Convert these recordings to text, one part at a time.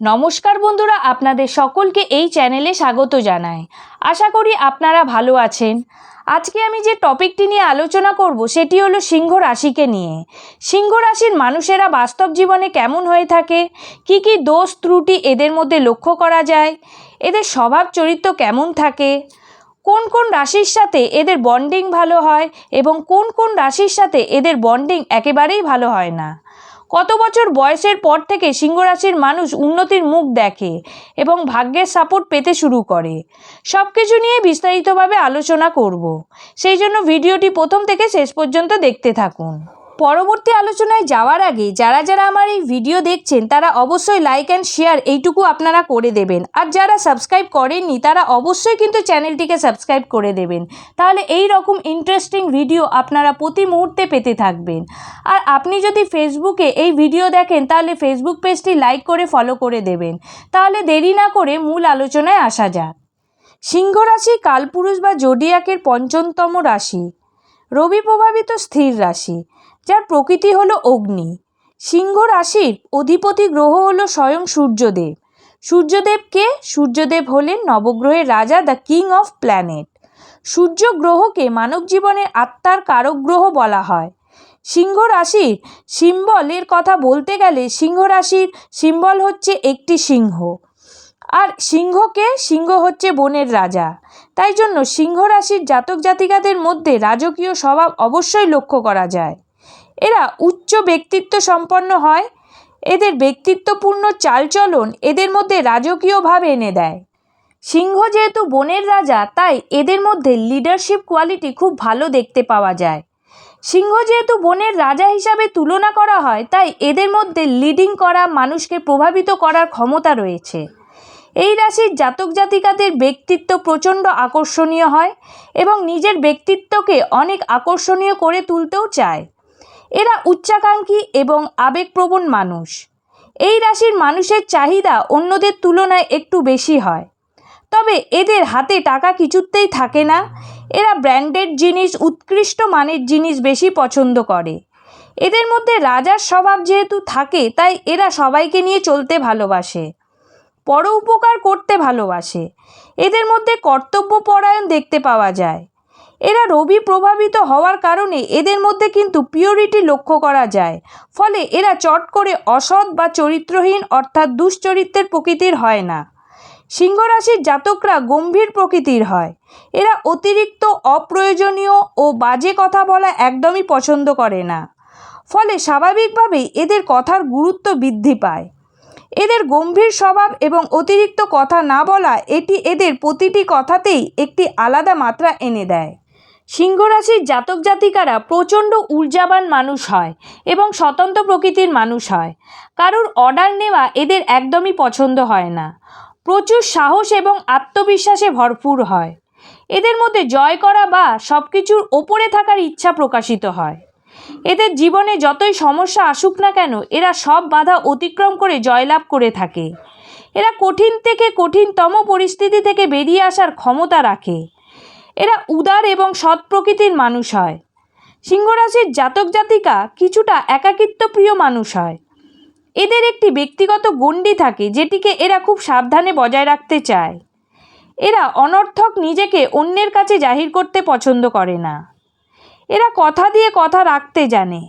নমস্কার বন্ধুরা, আপনাদের সকলকে এই চ্যানেলে স্বাগত জানাই। আশা করি আপনারা ভালো আছেন। আজকে আমি যে টপিকটি নিয়ে আলোচনা করব, সেটি হলো সিংহ রাশিকে নিয়ে। সিংহ রাশির মানুষেরা বাস্তব জীবনে কেমন হয়ে থাকে? কি কি দোষ ত্রুটি এদের মধ্যে লক্ষ্য করা যায়? এদের স্বভাব চরিত্র কেমন থাকে? কোন কোন রাশির সাথে এদের বন্ডিং ভালো হয়? এবং কোন কোন রাশির সাথে এদের বন্ডিং একেবারেই ভালো হয় না? কত বছর বয়সের পর থেকে সিংহ রাশির মানুষ উন্নতির মুখ দেখে এবং ভাগ্যের সাপোর্ট পেতে শুরু করে। সব কিছু নিয়ে বিস্তারিতভাবে আলোচনা করব। সেই জন্য ভিডিওটি প্রথম থেকে শেষ পর্যন্ত দেখতে থাকুন। পরবর্তী আলোচনায় যাওয়ার আগে যারা যারা আমার এই ভিডিও দেখছেন, তারা অবশ্যই লাইক অ্যান্ড শেয়ার এইটুকু আপনারা করে দেবেন। আর যারা সাবস্ক্রাইব করেননি, তারা অবশ্যই কিন্তু চ্যানেলটিকে সাবস্ক্রাইব করে দেবেন। তাহলে এই রকম ইন্টারেস্টিং ভিডিও আপনারা প্রতি মুহূর্তে পেতে থাকবেন। আর আপনি যদি ফেসবুকে এই ভিডিও দেখেন, তাহলে ফেসবুক পেজটি লাইক করে ফলো করে দেবেন। তাহলে দেরি না করে মূল আলোচনায় আসা যাক। সিংহ রাশি কালপুরুষ বা জোডিয়াকের পঞ্চমতম রাশি। রবি প্রভাবিত স্থির রাশি। যার প্রকৃতি হলো অগ্নি। সিংহ রাশির অধিপতি গ্রহ হলো স্বয়ং সূর্যদেব। সূর্যদেবকে সূর্যদেব হলেন নবগ্রহের রাজা the king of planet Surya গ্রহকে মানব জীবনের আত্মার কারক গ্রহ বলা হয়। সিংহ রাশির সিম্বলের কথা বলতে গেলে সিংহ রাশির সিম্বল হচ্ছে একটি সিংহ। আর সিংহকে সিংহ হচ্ছে বনের রাজা। তাই জন্য সিংহ রাশির জাতক জাতিকাদের মধ্যে রাজকীয় স্বভাব অবশ্যই লক্ষ্য করা যায়। এরা উচ্চ ব্যক্তিত্ব সম্পন্ন হয়, এদের ব্যক্তিত্বপূর্ণ চালচলন এদের মধ্যে রাজকীয় ভাব এনে দেয়। সিংহ যেহেতু বনের রাজা, তাই এদের মধ্যে লিডারশিপ কোয়ালিটি খুব ভালো দেখতে পাওয়া যায়। সিংহ যেহেতু বনের রাজা হিসাবে তুলনা করা হয়, তাই এদের মধ্যে লিডিং করা, মানুষকে প্রভাবিত করার ক্ষমতা রয়েছে। এই রাশির জাতক জাতিকাদের ব্যক্তিত্ব প্রচণ্ড আকর্ষণীয় হয় এবং নিজের ব্যক্তিত্বকে অনেক আকর্ষণীয় করে তুলতেও চায়। এরা উচ্চাকাঙ্ক্ষী এবং আবেগপ্রবণ মানুষ। এই রাশির মানুষের চাহিদা অন্যদের তুলনায় একটু বেশি হয়। তবে এদের হাতে টাকা কিছুতেই থাকে না। এরা ব্র্যান্ডেড জিনিস, উৎকৃষ্ট মানের জিনিস বেশি পছন্দ করে। এদের মধ্যে রাজার স্বভাব যেহেতু থাকে, তাই এরা সবাইকে নিয়ে চলতে ভালোবাসে। পর উপকার করতে ভালোবাসে। এদের মধ্যে কর্তব্যপরায়ণ দেখতে পাওয়া যায়। এরা রবি প্রভাবিত হওয়ার কারণে এদের মধ্যে কিন্তু পিওরিটি লক্ষ্য করা যায়। ফলে এরা চট করে অসৎ বা চরিত্রহীন অর্থাৎ দুশ্চরিত্রের প্রকৃতির হয় না। সিংহ রাশির জাতকরা গম্ভীর প্রকৃতির হয়। এরা অতিরিক্ত অপ্রয়োজনীয় ও বাজে কথা বলা একদমই পছন্দ করে না। ফলে স্বাভাবিকভাবেই এদের কথার গুরুত্ব বৃদ্ধি পায়। এদের গম্ভীর স্বভাব এবং অতিরিক্ত কথা না বলা এটি এদের প্রতিটি কথাতেই একটি আলাদা মাত্রা এনে দেয়। সিংহ রাশির জাতক জাতিকারা প্রচণ্ড ঊর্জাবান মানুষ হয় এবং স্বতন্ত্র প্রকৃতির মানুষ হয়। কারোর অর্ডার নেওয়া এদের একদমই পছন্দ হয় না। প্রচুর সাহস এবং আত্মবিশ্বাসে ভরপুর হয়। এদের মধ্যে জয় করা বা সব কিছুর ওপরে থাকার ইচ্ছা প্রকাশিত হয়। এদের জীবনে যতই সমস্যা আসুক না কেন, এরা সব বাধা অতিক্রম করে জয়লাভ করে থাকে। এরা কঠিন থেকে কঠিনতম পরিস্থিতি থেকে বেরিয়ে আসার ক্ষমতা রাখে। এরা উদার এবং সৎ প্রকৃতির মানুষ হয়। সিংহরাশির জাতক জাতিকা কিছুটা একাকিত্ব প্রিয় মানুষ হয়। এদের একটি ব্যক্তিগত গণ্ডি থাকে যেটিকে এরা খুব সাবধানে বজায় রাখতে চায়। এরা অনর্থক নিজেকে অন্যের কাছে জাহির করতে পছন্দ করে না। এরা কথা দিয়ে কথা রাখতে জানে।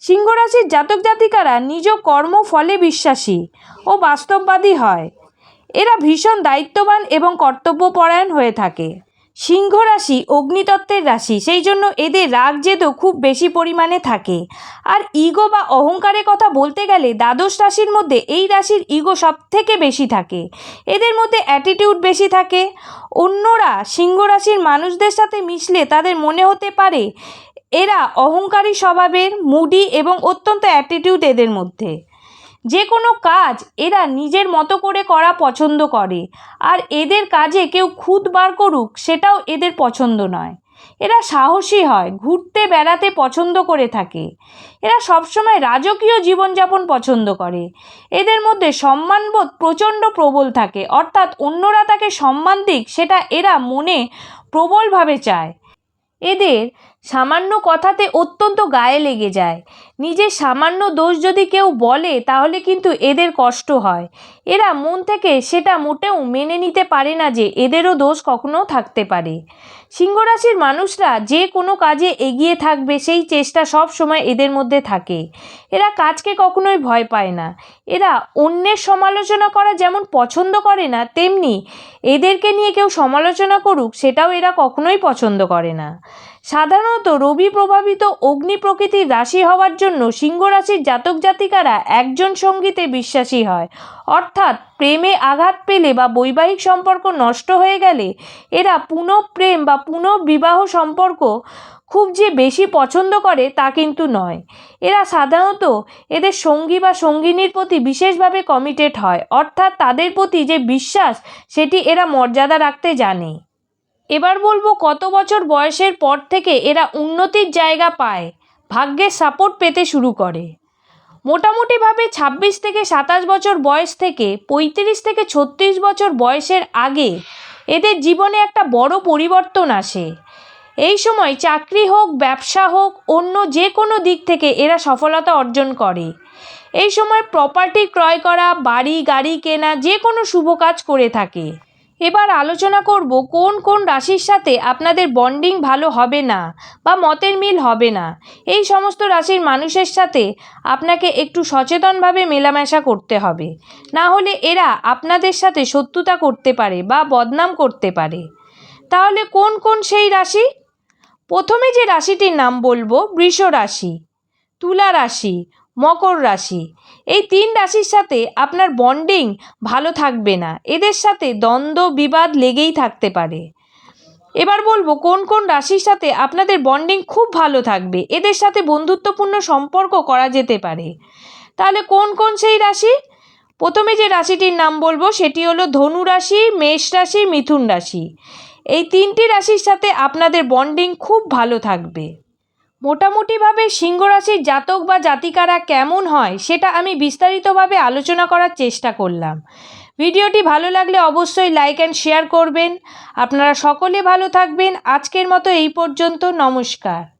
সিংহরাশির জাতক জাতিকারা নিজ কর্ম ফলে বিশ্বাসী ও বাস্তববাদী হয়। এরা ভীষণ দায়িত্ববান এবং কর্তব্যপরায়ণ হয়ে থাকে। সিংহ রাশি অগ্নিতত্ত্বের রাশি। সেই জন্য এদের রাগ জেদও খুব বেশি পরিমাণে থাকে। আর ইগো বা অহংকারের কথা বলতে গেলে দ্বাদশ রাশির মধ্যে এই রাশির ইগো সব থেকে বেশি থাকে। এদের মধ্যে অ্যাটিটিউড বেশি থাকে। অন্যরা সিংহ রাশির মানুষদের সাথে মিশলে তাদের মনে হতে পারে এরা অহংকারী স্বভাবের, মুডি এবং অত্যন্ত অ্যাটিটিউড এদের মধ্যে। যে কোনো কাজ এরা নিজের মতো করে করা পছন্দ করে। আর এদের কাজে কেউ খুদ বার করুক, সেটাও এদের পছন্দ নয়। এরা সাহসী হয়, ঘুরতে বেড়াতে পছন্দ করে থাকে। এরা সবসময় রাজকীয় জীবনযাপন পছন্দ করে। এদের মধ্যে সম্মানবোধ প্রচণ্ড প্রবল থাকে। অর্থাৎ অন্যরা তাকে সম্মান দিক, সেটা এরা মনে প্রবলভাবে চায়। এদের সামান্য কথাতে অত্যন্ত গায়ে লেগে যায়। নিজের সামান্য দোষ যদি কেউ বলে, তাহলে কিন্তু এদের কষ্ট হয়। এরা মন থেকে সেটা মোটেও মেনে নিতে পারে না যে এদেরও দোষ কখনো থাকতে পারে। সিংহরাশির মানুষরা যে কোনো কাজে এগিয়ে থাকবে, সেই চেষ্টা সব সময় এদের মধ্যে থাকে। এরা কাজকে কখনোই ভয় পায় না। এরা অন্যের সমালোচনা করা যেমন পছন্দ করে না, তেমনি এদেরকে নিয়ে কেউ সমালোচনা করুক, সেটাও এরা কখনোই পছন্দ করে না। সাধারণত রবি প্রভাবিত অগ্নি প্রকৃতির রাশি হওয়ার জন্য সিংহ রাশির জাতক জাতিকারা একজন সঙ্গীতে বিশ্বাসী হয়। অর্থাৎ প্রেমে আঘাত পেলে বা বৈবাহিক সম্পর্ক নষ্ট হয়ে গেলে এরা পুনঃপ্রেম বা পুনঃবিবাহ সম্পর্ক খুব যে বেশি পছন্দ করে তা কিন্তু নয়। এরা সাধারণত এদের সঙ্গী বা সঙ্গিনীর প্রতি বিশেষভাবে কমিটেড হয়, অর্থাৎ তাদের প্রতি যে বিশ্বাস, সেটি এরা মর্যাদা রাখতে জানে। এবার বলব কত বছর বয়সের পর থেকে এরা উন্নতির জায়গা পায়, ভাগ্যের সাপোর্ট পেতে শুরু করে। মোটামুটিভাবে ছাব্বিশ থেকে সাতাশ বছর বয়স থেকে পঁয়ত্রিশ থেকে ছত্রিশ বছর বয়সের আগে এদের জীবনে একটা বড় পরিবর্তন আসে। এই সময় চাকরি হোক, ব্যবসা হোক, অন্য যে কোনো দিক থেকে এরা সফলতা অর্জন করে। এই সময় প্রপার্টি ক্রয় করা, বাড়ি, গাড়ি কেনা, যে কোনো শুভ কাজ করে থাকে। এবার আলোচনা করব কোন কোন রাশির সাথে আপনাদের বন্ডিং ভালো হবে না বা মতের মিল হবে না। এই সমস্ত রাশির মানুষের সাথে আপনাকে একটু সচেতনভাবে মেলামেশা করতে হবে। না হলে এরা আপনাদের সাথে শত্রুতা করতে পারে বা বদনাম করতে পারে। তাহলে কোন কোন সেই রাশি? প্রথমে যে রাশিটির নাম বলব, বৃষ রাশি, তুলা রাশি, মকর রাশি, এই তিন রাশির সাথে আপনার বন্ডিং ভালো থাকবে না। এদের সাথে দ্বন্দ্ব, বিবাদ লেগেই থাকতে পারে। এবার বলব, কোন কোন রাশির সাথে আপনাদের বন্ডিং খুব ভালো থাকবে? এদের সাথে বন্ধুত্বপূর্ণ সম্পর্ক করা যেতে পারে। তাহলে কোন কোন সেই রাশি? প্রথমে যে রাশিটির নাম বলব, সেটি হলো ধনু রাশি, মেষ রাশি, মিথুন রাশি। এই তিনটি রাশির সাথে আপনাদের বন্ডিং খুব ভালো থাকবে। মোটামুটিভাবে সিংহ রাশির জাতক বা জাতিকারা কেমন হয় সেটা আমি বিস্তারিতভাবে আলোচনা করার চেষ্টা করলাম। ভিডিওটি ভালো লাগলে অবশ্যই লাইক অ্যান্ড শেয়ার করবেন। আপনারা সকলে ভালো থাকবেন। আজকের মতো এই পর্যন্ত, নমস্কার।